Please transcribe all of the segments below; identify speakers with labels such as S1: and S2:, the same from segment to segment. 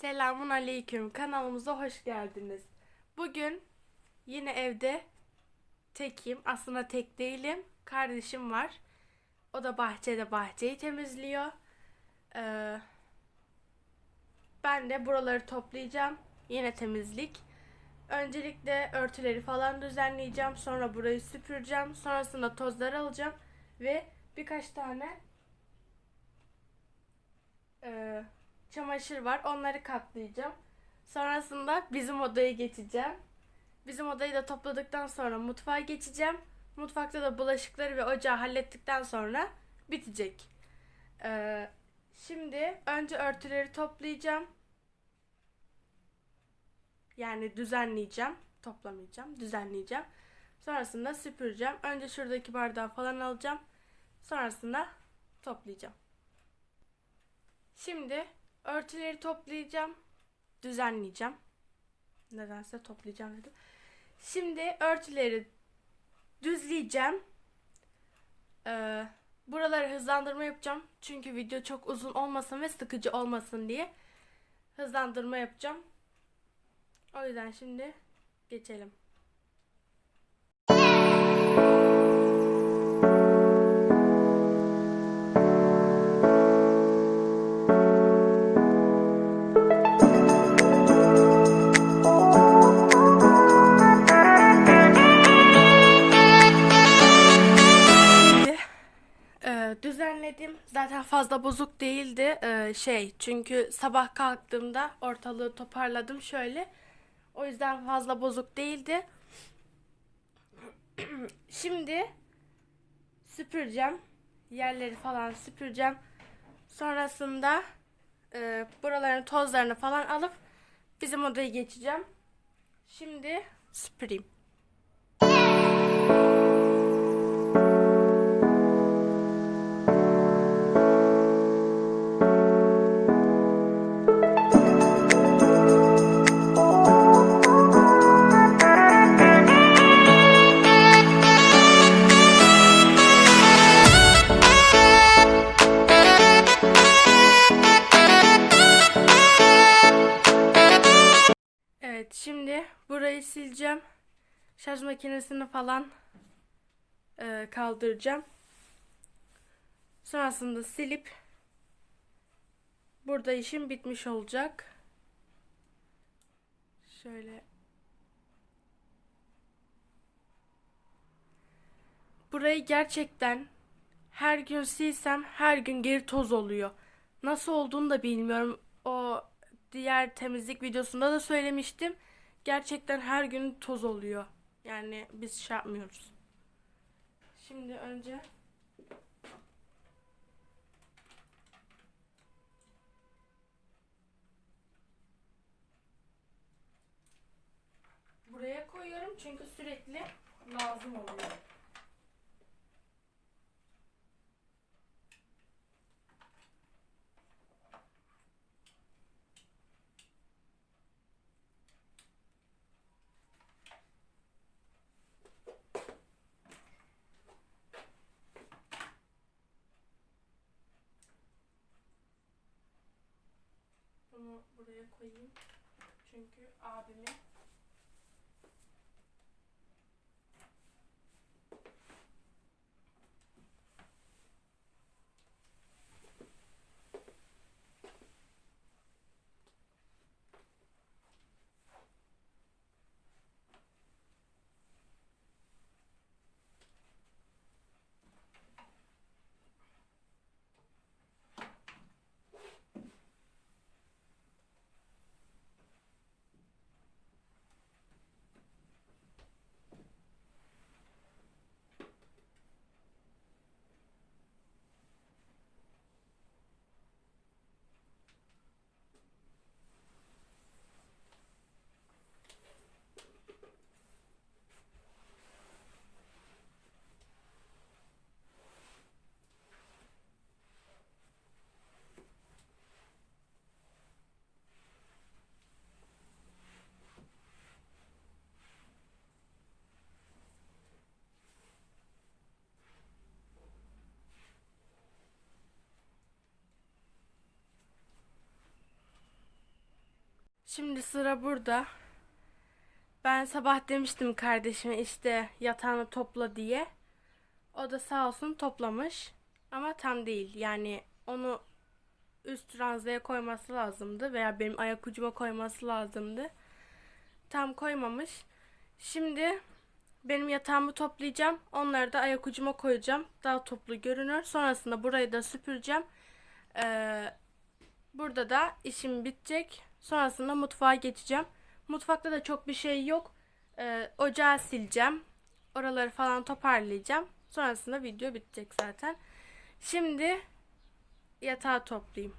S1: Selamun aleyküm. Kanalımıza hoş geldiniz. Bugün yine evde tekim. Aslında tek değilim. Kardeşim var. O da bahçede bahçeyi temizliyor. Ee, ben de buraları toplayacağım. Yine temizlik. Öncelikle örtüleri falan düzenleyeceğim. Sonra burayı süpüreceğim. Sonrasında tozları alacağım. Ve birkaç tane e, çamaşır var. Onları katlayacağım. Sonrasında bizim odaya geçeceğim. Bizim odayı da topladıktan sonra mutfağa geçeceğim. Mutfakta da bulaşıkları ve ocağı hallettikten sonra bitecek. Ee, şimdi önce örtüleri toplayacağım. Yani düzenleyeceğim. Toplamayacağım. Düzenleyeceğim. Sonrasında süpüreceğim. Önce şuradaki bardağı falan alacağım. Sonrasında toplayacağım. Şimdi örtüleri toplayacağım. Düzenleyeceğim. Nedense toplayacağım dedim. Şimdi örtüleri düzleyeceğim. Ee, buraları hızlandırma yapacağım. Çünkü video çok uzun olmasın ve sıkıcı olmasın diye hızlandırma yapacağım. O yüzden şimdi geçelim. Bozuk değildi. E, şey çünkü sabah kalktığımda ortalığı toparladım şöyle. O yüzden fazla bozuk değildi. Şimdi süpüreceğim. Yerleri falan süpüreceğim. Sonrasında e, buraların tozlarını falan alıp bizim odaya geçeceğim. Şimdi süpüreyim. Şarj makinesini falan e, kaldıracağım. Sonrasında silip burada işim bitmiş olacak. Şöyle Burayı gerçekten her gün silsem her gün geri toz oluyor. Nasıl olduğunu da bilmiyorum. O diğer temizlik videosunda da söylemiştim. Gerçekten her gün toz oluyor. Yani biz şey yapmıyoruz. Şimdi önce buraya koyuyorum çünkü sürekli lazım oluyor. Bunu buraya koyayım. Çünkü abimin Şimdi sıra burada. Ben sabah demiştim kardeşime işte yatağını topla diye. O da sağ olsun toplamış. Ama tam değil. Yani onu üst ranzaya koyması lazımdı veya benim ayak ucuma koyması lazımdı. Tam koymamış. Şimdi benim yatağımı toplayacağım. Onları da ayak ucuma koyacağım. Daha toplu görünür. Sonrasında burayı da süpüreceğim. Ee, burada da işim bitecek. Sonrasında mutfağa geçeceğim. Mutfakta da çok bir şey yok. Ee, ocağı sileceğim. Oraları falan toparlayacağım. Sonrasında video bitecek zaten. Şimdi yatağı toplayayım.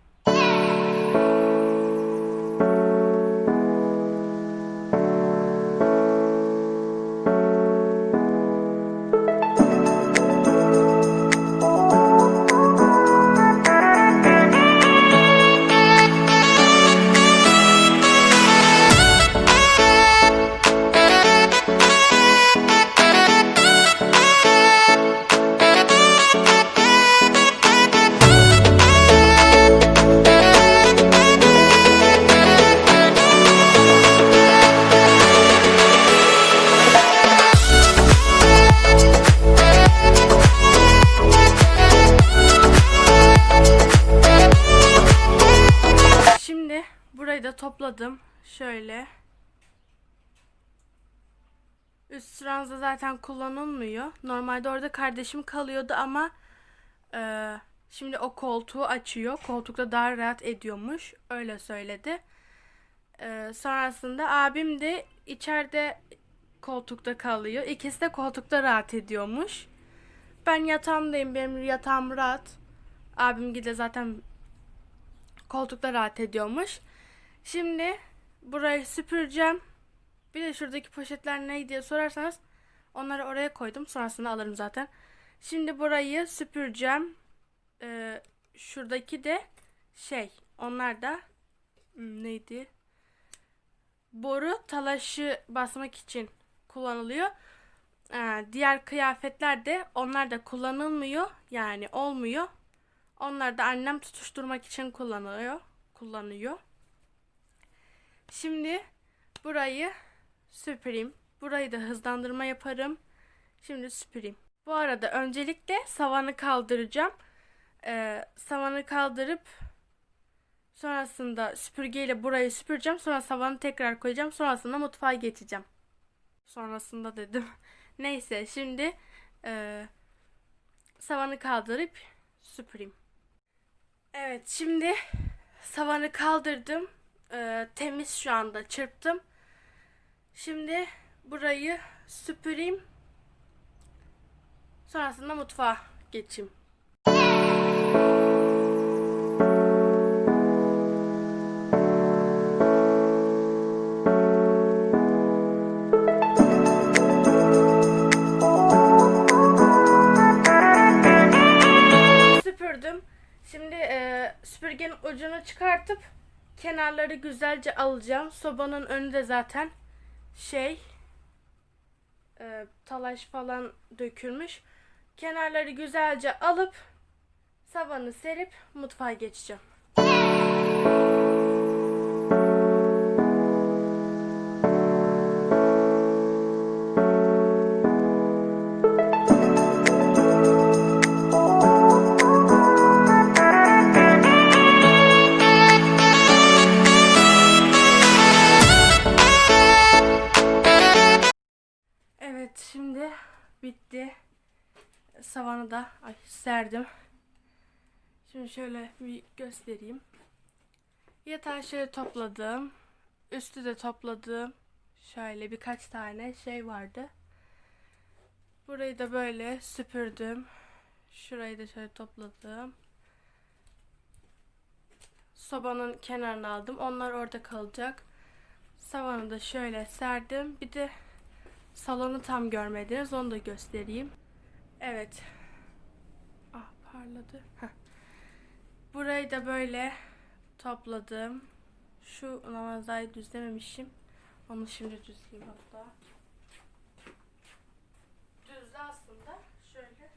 S1: Üst ranza zaten kullanılmıyor. Normalde orada kardeşim kalıyordu ama e, şimdi o koltuğu açıyor. Koltukta daha rahat ediyormuş. Öyle söyledi. E, sonrasında abim de içeride koltukta kalıyor. İkisi de koltukta rahat ediyormuş. Ben yatağımdayım. Benim yatağım rahat. Abim de zaten koltukta rahat ediyormuş. Şimdi burayı süpüreceğim. Bir de şuradaki poşetler ne diye sorarsanız onları oraya koydum. Sonrasında alırım zaten. Şimdi burayı süpüreceğim. Ee, şuradaki de şey onlar da hmm, neydi? Boru talaşı basmak için kullanılıyor. Ee, diğer kıyafetler de onlar da kullanılmıyor. Yani olmuyor. Onlar da annem tutuşturmak için kullanıyor. Kullanıyor. Şimdi burayı süpüreyim. Burayı da hızlandırma yaparım. Şimdi süpüreyim. Bu arada öncelikle savanı kaldıracağım. Ee, savanı kaldırıp sonrasında süpürgeyle burayı süpüreceğim. Sonra savanı tekrar koyacağım. Sonrasında mutfağa geçeceğim. Sonrasında dedim. Neyse şimdi e, savanı kaldırıp süpüreyim. Evet şimdi savanı kaldırdım. Ee, temiz şu anda çırptım. Şimdi burayı süpüreyim. Sonrasında mutfağa geçeyim. Süpürdüm. Şimdi e, süpürgenin ucunu çıkartıp kenarları güzelce alacağım. Sobanın önü de zaten şey e, talaş falan dökülmüş. Kenarları güzelce alıp savanı serip mutfağa geçeceğim. Serdim. Şimdi şöyle bir göstereyim. Yatağı şöyle topladım. Üstü de topladım. Şöyle birkaç tane şey vardı. Burayı da böyle süpürdüm. Şurayı da şöyle topladım. Sobanın kenarına aldım. Onlar orada kalacak. Savanı da şöyle serdim. Bir de Salonu tam görmediniz. Onu da göstereyim. Evet. Parladı. Heh. Burayı da böyle topladım. Şu namazayı düzlememişim. Onu şimdi düzleyeyim hatta. Düzle aslında. Şöyle.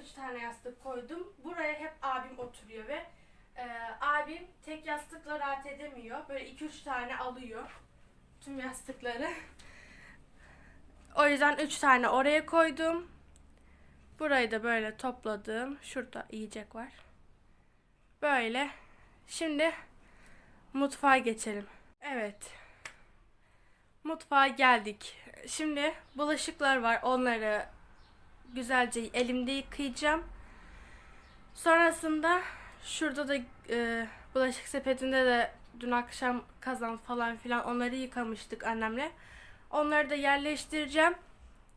S1: üç tane yastık koydum. Buraya hep abim oturuyor ve e, abim tek yastıkla rahat edemiyor. Böyle iki üç tane alıyor tüm yastıkları. O yüzden üç tane oraya koydum. Burayı da böyle topladım. Şurada yiyecek var. Böyle. Şimdi mutfağa geçelim. Evet. Mutfağa geldik. Şimdi bulaşıklar var. Onları güzelce elimde yıkayacağım. Sonrasında şurada da e, bulaşık sepetinde de dün akşam kazan falan filan onları yıkamıştık annemle. Onları da yerleştireceğim.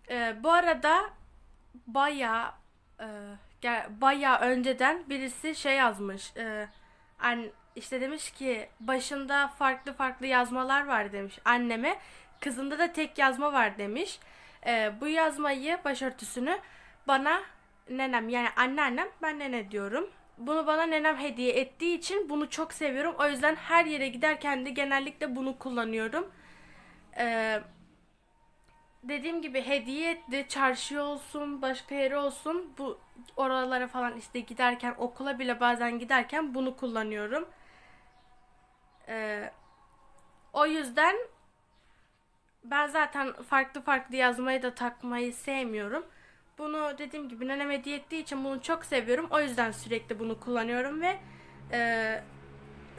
S1: E, bu arada baya e, baya önceden birisi şey yazmış. E, an, işte demiş ki başında farklı farklı yazmalar var demiş anneme. Kızında da tek yazma var demiş. E, bu yazmayı başörtüsünü bana nenem yani anneannem ben nene diyorum. Bunu bana nenem hediye ettiği için bunu çok seviyorum. O yüzden her yere giderken de genellikle bunu kullanıyorum. Ee, dediğim gibi hediye etti. Çarşı olsun, başka yere olsun. Bu oralara falan işte giderken, okula bile bazen giderken bunu kullanıyorum. Ee, o yüzden ben zaten farklı farklı yazmayı da takmayı sevmiyorum. Bunu dediğim gibi nenem hediye ettiği için bunu çok seviyorum. O yüzden sürekli bunu kullanıyorum ve e,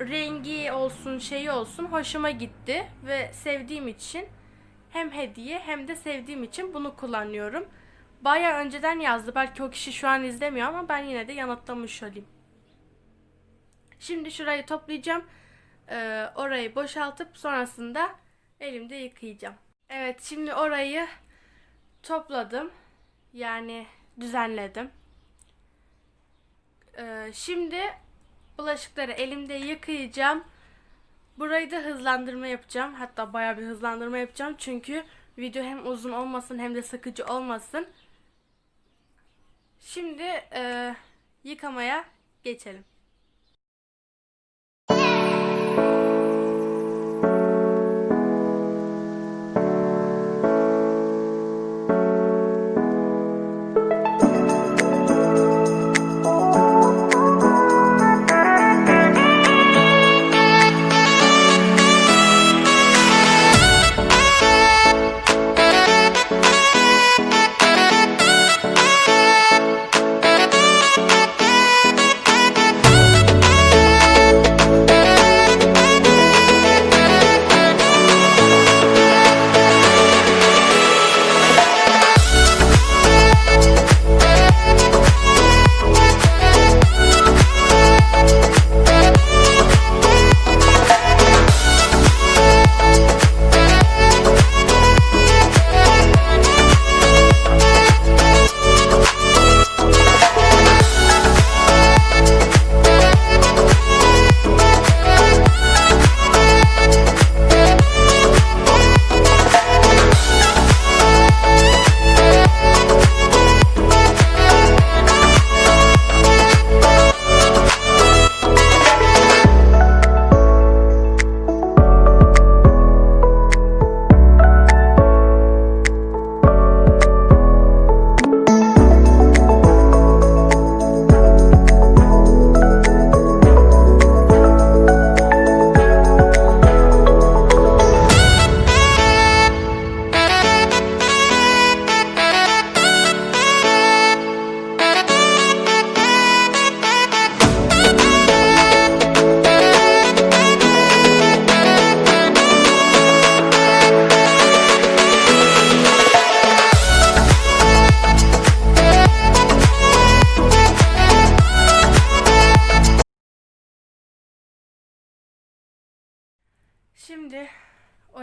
S1: rengi olsun şeyi olsun hoşuma gitti ve sevdiğim için hem hediye hem de sevdiğim için bunu kullanıyorum. Baya önceden yazdı. Belki o kişi şu an izlemiyor ama ben yine de yanıtlamış olayım. Şimdi şurayı toplayacağım. Ee, orayı boşaltıp sonrasında elimde yıkayacağım. Evet şimdi orayı topladım. Yani düzenledim. Ee, şimdi bulaşıkları elimde yıkayacağım. Burayı da hızlandırma yapacağım. Hatta bayağı bir hızlandırma yapacağım. Çünkü video hem uzun olmasın hem de sıkıcı olmasın. Şimdi e, yıkamaya geçelim.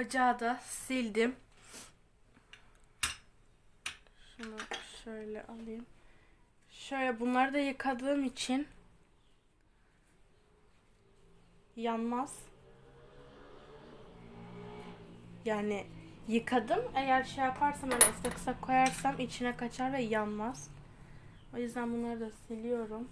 S1: Ocağı da sildim. Şunu şöyle alayım. Şöyle bunları da yıkadığım için yanmaz. Yani yıkadım. Eğer şey yaparsam hani ıslak koyarsam içine kaçar ve yanmaz. O yüzden bunları da siliyorum.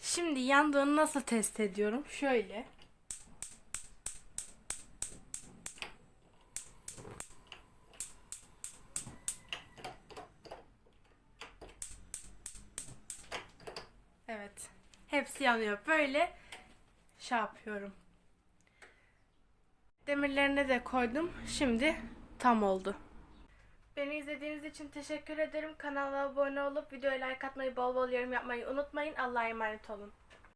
S1: Şimdi yandığını nasıl test ediyorum? Şöyle. Evet. Hepsi yanıyor. Böyle şey yapıyorum. Demirlerine de koydum. Şimdi tam oldu. Beni izlediğiniz için teşekkür ederim. Kanala abone olup videoya like atmayı, bol bol yorum yapmayı unutmayın. Allah'a emanet olun.